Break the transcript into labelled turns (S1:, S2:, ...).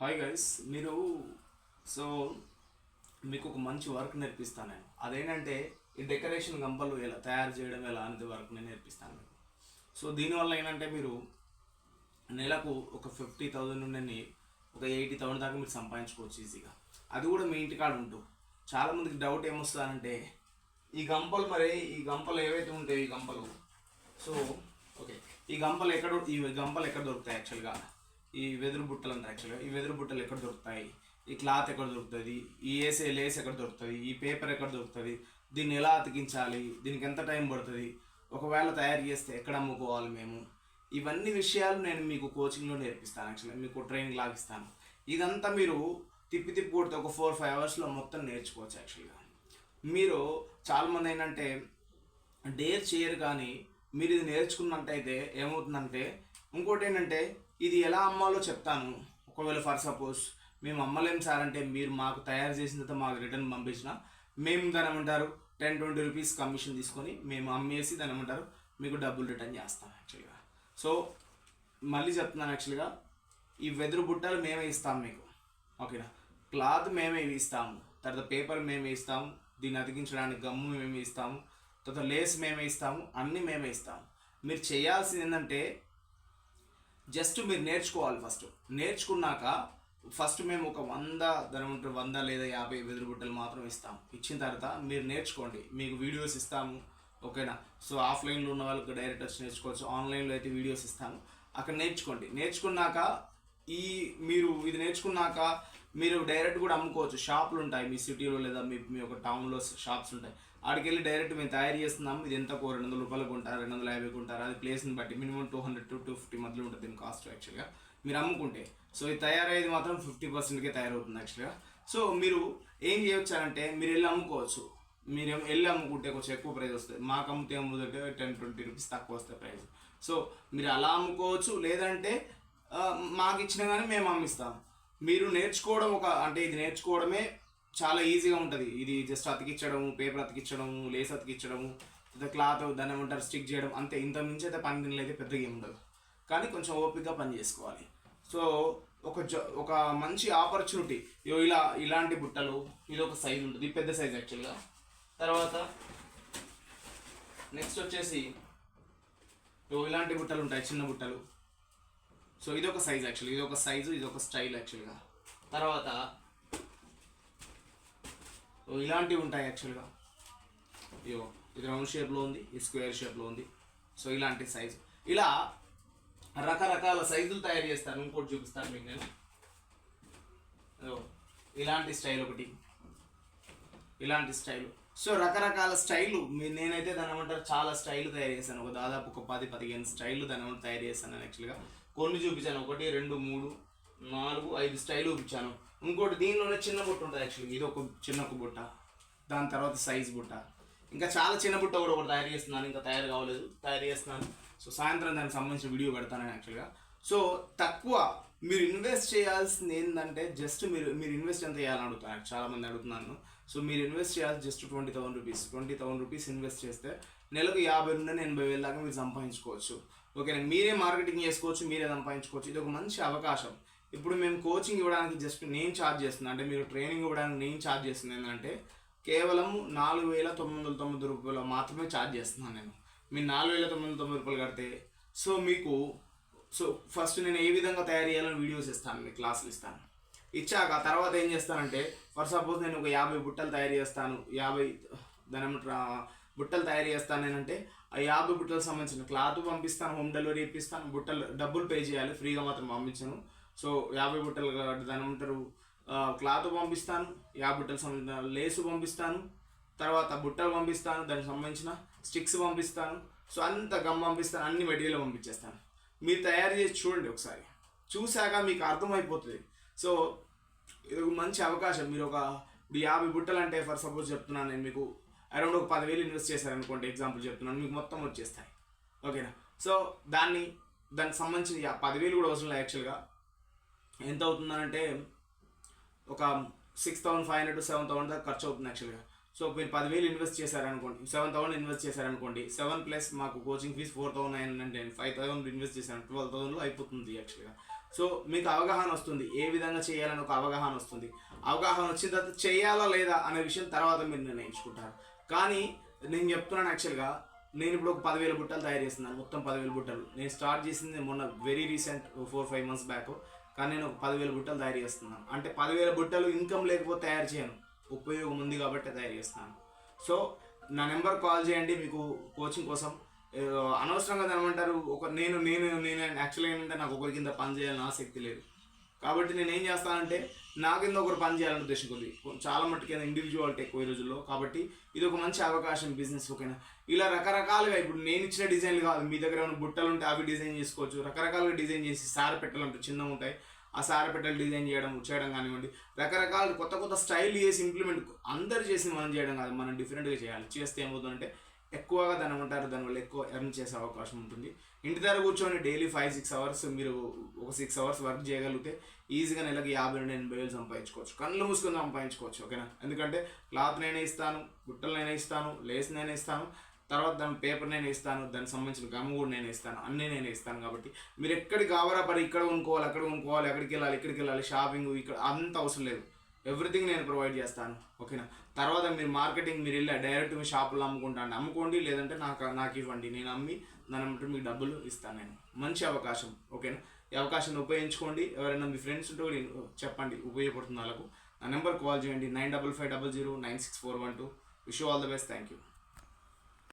S1: Hi guys మీరు so మీకు ఒక మంచి వర్క్ నేర్పిస్తాను నేను. అదేంటంటే ఈ డెకరేషన్ గంపలు ఎలా తయారు చేయడం ఎలా అనేది వర్క్ నేను నేర్పిస్తాను మీకు. సో దీనివల్ల ఏంటంటే మీరు నెలకు ఒక ఫిఫ్టీ థౌజండ్ నుండి ఒక ఎయిటీ థౌసండ్ దాకా మీరు సంపాదించుకోవచ్చు ఈజీగా అది కూడా మీ ఇంటికాడ ఉంటూ చాలామందికి డౌట్ ఏమొస్తుందంటే ఈ గంపలు మరి ఈ గంపలు ఏవైతే ఉంటాయో ఈ గంపలు. సో ఓకే ఈ గంపలు ఎక్కడ ఈ గంపలు ఎక్కడ దొరుకుతాయి యాక్చువల్గా ఈ వెదురు బుట్టలు అంటారు యాక్చువల్గా ఈ వెదురు బుట్టలు ఎక్కడ దొరుకుతాయి? ఈ క్లాత్ ఎక్కడ దొరుకుతుంది? ఈ ఏసే లేస్ ఎక్కడ దొరుకుతుంది? ఈ పేపర్ ఎక్కడ దొరుకుతుంది? దీన్ని ఎలా అతికించాలి? దీనికి ఎంత టైం పడుతుంది? ఒకవేళ తయారు చేస్తే ఎక్కడ అమ్ముకోవాలి మేము? ఇవన్నీ విషయాలు నేను మీకు కోచింగ్లో నేర్పిస్తాను యాక్చువల్గా మీకు ట్రైనింగ్ లాగిస్తాను ఇదంతా మీరు తిప్పి తిప్పి కొడితే ఒక ఫోర్ ఫైవ్ అవర్స్లో మొత్తం నేర్చుకోవచ్చు యాక్చువల్గా మీరు చాలామంది ఏంటంటే డేర్ చేయరు కానీ మీరు ఇది నేర్చుకున్నట్టయితే ఏమవుతుందంటే ఇంకోటి ఏంటంటే ఇది ఎలా అమ్మాలో చెప్తాను. ఒకవేళ ఫర్ సపోజ్ మేము అమ్మలేం సార్ అంటే మీరు మాకు తయారు చేసిన తర్వాత మాకు రిటర్న్ పంపించిన మేము దాని ఏమంటారు టెన్ ట్వంటీ రూపీస్ కమిషన్ తీసుకొని మేము అమ్మేసి దాని ఏమంటారు మీకు డబ్బులు రిటర్న్ చేస్తాం యాక్చువల్గా సో మళ్ళీ చెప్తున్నాను యాక్చువల్గా ఈ వెదురు బుట్టలు మేమే ఇస్తాం మీకు. ఓకేనా క్లాత్ మేమే ఇస్తాము. తర్వాత పేపర్ మేమే ఇస్తాము. దీన్ని అతికించడానికి గమ్ము మేమే ఇస్తాము. తర్వాత లేస్ మేమే ఇస్తాము. అన్నీ మేమే ఇస్తాము. మీరు చేయాల్సింది ఏంటంటే జస్ట్ మీరు నేర్చుకోవాలి ఫస్ట్ నేర్చుకున్నాక ఫస్ట్ మేము ఒక వంద ధర ఉంటుంది వంద లేదా యాభై వెదురు బుట్టలు మాత్రం ఇస్తాం. ఇచ్చిన తర్వాత మీరు నేర్చుకోండి. మీకు వీడియోస్ ఇస్తాము. ఓకేనా సో ఆఫ్లైన్లో ఉన్న వాళ్ళకి డైరెక్ట్ వచ్చి నేర్చుకోవచ్చు. ఆన్లైన్లో అయితే వీడియోస్ ఇస్తాము. అక్కడ నేర్చుకోండి. నేర్చుకున్నాక ఈ మీరు ఇది నేర్చుకున్నాక మీరు డైరెక్ట్ కూడా అమ్ముకోవచ్చు. షాపులు ఉంటాయి. మీ సిటీలో లేదా మీ మీ ఒక టౌన్లో షాప్స్ ఉంటాయి. ఆడికి వెళ్ళి డైరెక్ట్ మేము తయారు చేస్తున్నాం ఇది ఎంత రెండు వందల రూపాయలకు ఉంటారు రెండు వందల యాభైకి ఉంటారు అది ప్లేస్ని బట్టి minimum two hundred to two fifty మధ్యలో ఉంటుంది దీని కాస్ట్ యాక్చువల్గా మీరు అమ్ముకుంటే. సో ఇది తయారయ్యేది మాత్రం ఫిఫ్టీ పర్సెంట్కే తయారవుతుంది యాక్చువల్గా సో మీరు ఏం చేయొచ్చారంటే మీరు వెళ్ళి అమ్ముకోవచ్చు. మీరు వెళ్ళి అమ్ముకుంటే కొంచెం ఎక్కువ ప్రైస్ వస్తుంది మాకు అమ్ముతే అమ్ముతుంటే టెన్ ట్వంటీ రూపీస్ తక్కువ వస్తాయి ప్రైస్ సో మీరు అలా అమ్ముకోవచ్చు. లేదంటే మాకు ఇచ్చినా కానీ మేము అమ్మిస్తాం. మీరు నేర్చుకోవడం ఒక అంటే ఇది నేర్చుకోవడమే చాలా ఈజీగా ఉంటుంది. ఇది జస్ట్ అతికిచ్చడము పేపర్ అతికిచ్చడము లేస్ అతికించడం క్లాత్ దాన్ని ఏమంటారు స్టిక్ చేయడం అంతే. ఇంత మించి అయితే పని తినలేదు అయితే పెద్దగా ఏమి ఉండదు. కానీ కొంచెం ఓపిక్గా పని చేసుకోవాలి. సో ఒక జ ఒక మంచి ఆపర్చునిటీ. ఇలా ఇలాంటి బుట్టలు ఇది ఒక సైజ్ ఉంటుంది. పెద్ద సైజ్ యాక్చువల్గా తర్వాత నెక్స్ట్ వచ్చేసి ఇలాంటి బుట్టలు ఉంటాయి చిన్న బుట్టలు. సో ఇది ఒక సైజ్ యాక్చువల్గా ఇది ఒక సైజు ఇది ఒక స్టైల్ యాక్చువల్గా తర్వాత ఇలాంటివి ఉంటాయి యాక్చువల్గా ఇయో ఇది రౌండ్ షేప్లో ఉంది ఇది స్క్వేర్ షేప్లో ఉంది. సో ఇలాంటి సైజు ఇలా రకరకాల సైజులు తయారు చేస్తాను ఇంకోటి చూపిస్తాను మీకు నేను. ఇలాంటి స్టైల్ ఒకటి. ఇలాంటి స్టైల్ సో రకరకాల స్టైలు నేనైతే దాని ఏమంటారు చాలా స్టైల్ తయారు చేశాను. ఒక దాదాపు ఒక పది పదిహేను స్టైల్ దాని తయారు చేశాను యాక్చువల్గా కొన్ని చూపించాను. ఒకటి రెండు మూడు నాలుగు ఐదు స్టైల్ చూపించాను. ఇంకోటి దీనిలోనే చిన్న బుట్ట ఉంటుంది యాక్చువల్గా ఇది ఒక చిన్న ఒక బుట్ట. దాని తర్వాత సైజ్ బుట్ట. ఇంకా చాలా చిన్న బుట్ట కూడా ఒకటి తయారు చేస్తున్నాను. ఇంకా తయారు కావలేదు. తయారు చేస్తున్నాను. సో సాయంత్రం దానికి సంబంధించిన వీడియో పెడతాను యాక్చువల్గా సో తక్కువ మీరు ఇన్వెస్ట్ చేయాల్సింది ఏంటంటే జస్ట్ మీరు మీరు ఇన్వెస్ట్ ఎంత చేయాలని అడుగుతారు చాలా మంది అడుగుతున్నాను సో మీరు ఇన్వెస్ట్ చేయాల్సి just twenty thousand rupees twenty thousand rupees invest చేస్తే నెలకు యాభై నుండి ఎనభై వేల దాకా మీరు సంపాదించుకోవచ్చు. ఓకేనా మీరే మార్కెటింగ్ చేసుకోవచ్చు మీరే సంపాదించుకోవచ్చు. ఇది ఒక మంచి అవకాశం. ఇప్పుడు మేము కోచింగ్ ఇవ్వడానికి జస్ట్ నేను ఛార్జ్ చేస్తున్నాను అంటే మీరు ట్రైనింగ్ ఇవ్వడానికి నేను ఛార్జ్ చేస్తున్నాను ఏంటంటే కేవలం నాలుగు వేల తొమ్మిది వందల తొమ్మిది రూపాయలు మాత్రమే ఛార్జ్ చేస్తున్నాను నేను. మీరు నాలుగు వేల తొమ్మిది వందల తొమ్మిది రూపాయలు కడితే సో మీకు సో ఫస్ట్ నేను ఏ విధంగా తయారు చేయాలని వీడియోస్ ఇస్తాను మీకు క్లాసులు ఇస్తాను. ఇచ్చాక తర్వాత ఏం చేస్తానంటే ఫర్ సపోజ్ నేను ఒక యాభై బుట్టలు తయారు చేస్తాను యాభై దాని బుట్టలు తయారు చేస్తాను నేనంటే ఆ యాభై బుట్టలకు సంబంధించిన క్లాత్ పంపిస్తాను హోమ్ డెలివరీ ఇప్పిస్తాను బుట్టలు డబ్బులు పే చేయాలి ఫ్రీగా మాత్రం పంపించను. సో యాభై బుట్టలు దాని ఏమంటారు క్లాత్ పంపిస్తాను యాభై బుట్టలు సంబంధించిన లేసు పంపిస్తాను తర్వాత బుట్టలు పంపిస్తాను దానికి సంబంధించిన స్టిక్స్ పంపిస్తాను. సో అంత గమ్ పంపిస్తాను అన్ని మెటీరియల్ పంపించేస్తాను. మీరు తయారు చేసి చూడండి ఒకసారి. చూశాక మీకు అర్థమైపోతుంది. సో ఇది ఒక మంచి అవకాశం. మీరు ఒక ఇప్పుడు యాభై బుట్టలు అంటే ఫర్ సపోజ్ చెప్తున్నాను నేను మీకు. అరౌండ్ ఒక పదివేలు ఇన్వెస్ట్ చేశారనుకోండి ఎగ్జాంపుల్ చెప్తున్నాను మీకు మొత్తం వచ్చేస్తాయి. ఓకేనా? సో దాన్ని దానికి సంబంధించిన పదివేలు కూడా అవసరం లేదు యాక్చువల్గా ఎంత అవుతుందనంటే ఒక six thousand five hundred seven thousand దాకా ఖర్చు అవుతుంది యాక్చువల్గా సో మీరు పదివేలు ఇన్వెస్ట్ చేశారనుకోండి సెవెన్ థౌసండ్ ఇన్వెస్ట్ చేశారనుకోండి సెవెన్ ప్లస్ మాకు coaching fees four thousand nine hundred five thousand invest చేశాను ట్వెల్వ్ థౌసండ్లో అయిపోతుంది యాక్చువల్గా సో మీకు అవగాహన వస్తుంది ఏ విధంగా చేయాలని ఒక అవగాహన వస్తుంది. అవగాహన వచ్చిన తర్వాత చేయాలా లేదా అనే విషయం తర్వాత మీరు నిర్ణయించుకుంటారు. కానీ నేను చెప్తున్నాను యాక్చువల్గా నేను ఇప్పుడు ఒక పదివేల బుట్టలు తయారు చేస్తున్నాను మొత్తం పదివేల బుట్టలు. నేను స్టార్ట్ చేసింది మొన్న very recent four five months back కానీ నేను ఒక పదివేల బుట్టలు తయారు చేస్తున్నాను. అంటే పదివేల బుట్టలు ఇన్కమ్ లేకపోతే తయారు చేయను. ఉపయోగం ఉంది కాబట్టి తయారు చేస్తున్నాను. సో నా నెంబర్ కాల్ చేయండి మీకు కోచింగ్ కోసం. అనవసరంగా ఏమంటారు ఒక నేను నేను నేను యాక్చువల్గా ఏంటంటే నాకు ఒకరి కింద పని చేయాలని ఆసక్తి లేదు. కాబట్టి నేను ఏం చేస్తానంటే నా కింద ఒకరు పని చేయాలని ఉద్దేశం ఉంది చాలా మట్టుకు ఇండివిజువాలిటీ ఎక్కువ ఈ రోజుల్లో. కాబట్టి ఇది ఒక మంచి అవకాశం బిజినెస్ ఓకేనా? ఇలా రకరకాలుగా ఇప్పుడు నేను ఇచ్చిన డిజైన్లు కాదు. మీ దగ్గర ఏమైనా బుట్టలు ఉంటే అవి డిజైన్ చేసుకోవచ్చు. రకరకాలుగా డిజైన్ చేసి సార పెట్టలు ఉంటాయి చిన్నగా ఉంటాయి. ఆ సార పెట్టలు డిజైన్ చేయడం చేయడం కానివ్వండి. రకరకాల కొత్త కొత్త స్టైల్ చేసి ఇంప్లిమెంట్ అందరు చేసి మనం చేయడం కాదు. మనం డిఫరెంట్గా చేయాలి. చేస్తే ఏమవుతుందంటే ఎక్కువగా ధనం ఉంటారు దానివల్ల ఎక్కువ ఎర్న్ చేసే అవకాశం ఉంటుంది. ఇంటి దగ్గర కూర్చొని డైలీ ఫైవ్ సిక్స్ అవర్స్ మీరు ఒక సిక్స్ అవర్స్ వర్క్ చేయగలిగితే ఈజీగా నెలకి యాభై నుండి ఎనభై వేలు సంపాదించుకోవచ్చు. కళ్ళు మూసుకొని సంపాదించుకోవచ్చు ఓకేనా ఎందుకంటే క్లాత్ నేనే ఇస్తాను బుట్టలు నేనే ఇస్తాను లేస్ నేనే ఇస్తాను తర్వాత దాని పేపర్ నేనే ఇస్తాను దానికి సంబంధించిన గమ్ కూడా నేను ఇస్తాను అన్నీ నేనే ఇస్తాను కాబట్టి మీరు ఎక్కడికి కావాలా పడి ఇక్కడ కొనుక్కోవాలి అక్కడ కొనుక్కోవాలి ఎక్కడికి వెళ్ళాలి ఇక్కడికి వెళ్ళాలి షాపింగ్ ఇక్కడ అంత అవసరం లేదు. ఎవ్రీథింగ్ నేను ప్రొవైడ్ చేస్తాను ఓకేనా తర్వాత మీరు మార్కెటింగ్ మీరు వెళ్ళి డైరెక్ట్ మీ షాపులో అమ్ముకుంటాను. అమ్ముకోండి లేదంటే నాకు నాకు ఇవ్వండి. నేను అమ్మి దాని బట్టి మీకు డబ్బులు ఇస్తాను నేను. మంచి అవకాశం ఓకేనా ఈ అవకాశాన్ని ఉపయోగించుకోండి. ఎవరైనా మీ ఫ్రెండ్స్ ఉంటే కూడా చెప్పండి ఉపయోగపడుతుంది వాళ్ళకు. నా నెంబర్ కాల్ చేయండి nine double five double zero nine six four one two. Wish all the best thank you